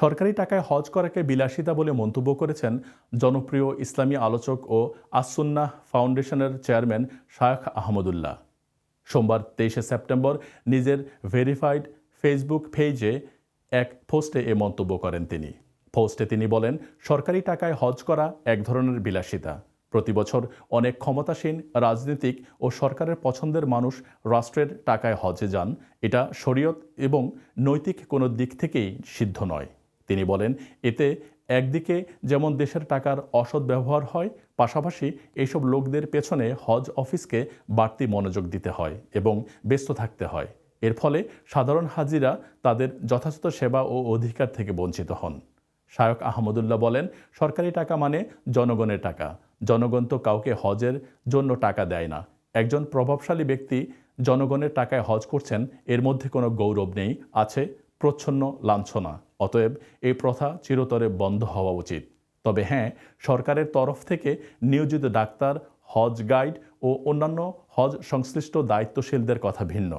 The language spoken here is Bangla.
সরকারি টাকায় হজ করাকে বিলাসিতা বলে মন্তব্য করেছেন জনপ্রিয় ইসলামী আলোচক ও আসুন্নাহ ফাউন্ডেশনের চেয়ারম্যান শায়খ আহমদুল্লাহ। সোমবার তেইশে সেপ্টেম্বর নিজের ভেরিফাইড ফেসবুক পেজে এক পোস্টে এ মন্তব্য করেন তিনি। পোস্টে তিনি বলেন, সরকারি টাকায় হজ করা এক ধরনের বিলাসিতা। প্রতি বছর অনেক ক্ষমতাসীন, রাজনীতিক ও সরকারের পছন্দের মানুষ রাষ্ট্রের টাকায় হজে যান। এটা শরীয়ত এবং নৈতিক কোনো দিক থেকেই সিদ্ধ নয়। তিনি বলেন, এতে একদিকে যেমন দেশের টাকার অসৎ ব্যবহার হয়, পাশাপাশি এইসব লোকদের পেছনে হজ অফিসকে বাড়তি মনোযোগ দিতে হয় এবং ব্যস্ত থাকতে হয়। এর ফলে সাধারণ হাজিরা তাদের যথাযথ সেবা ও অধিকার থেকে বঞ্চিত হন। শায়ক আহমদুল্লাহ বলেন, সরকারি টাকা মানে জনগণের টাকা। জনগণ তো কাউকে হজের জন্য টাকা দেয় না। একজন প্রভাবশালী ব্যক্তি জনগণের টাকায় হজ করছেন, এর মধ্যে কোনো গৌরব নেই, আছে প্রচ্ছন্ন, লাঞ্ছনা। অতএব এই প্রথা চিরতরে বন্ধ হওয়া উচিত। তবে হ্যাঁ সরকারের তরফ থেকে নিয়োজিত ডাক্তার, হজ গাইড ও অন্যান্য হজ সংশ্লিষ্ট দায়িত্বশীলদের কথা ভিন্ন।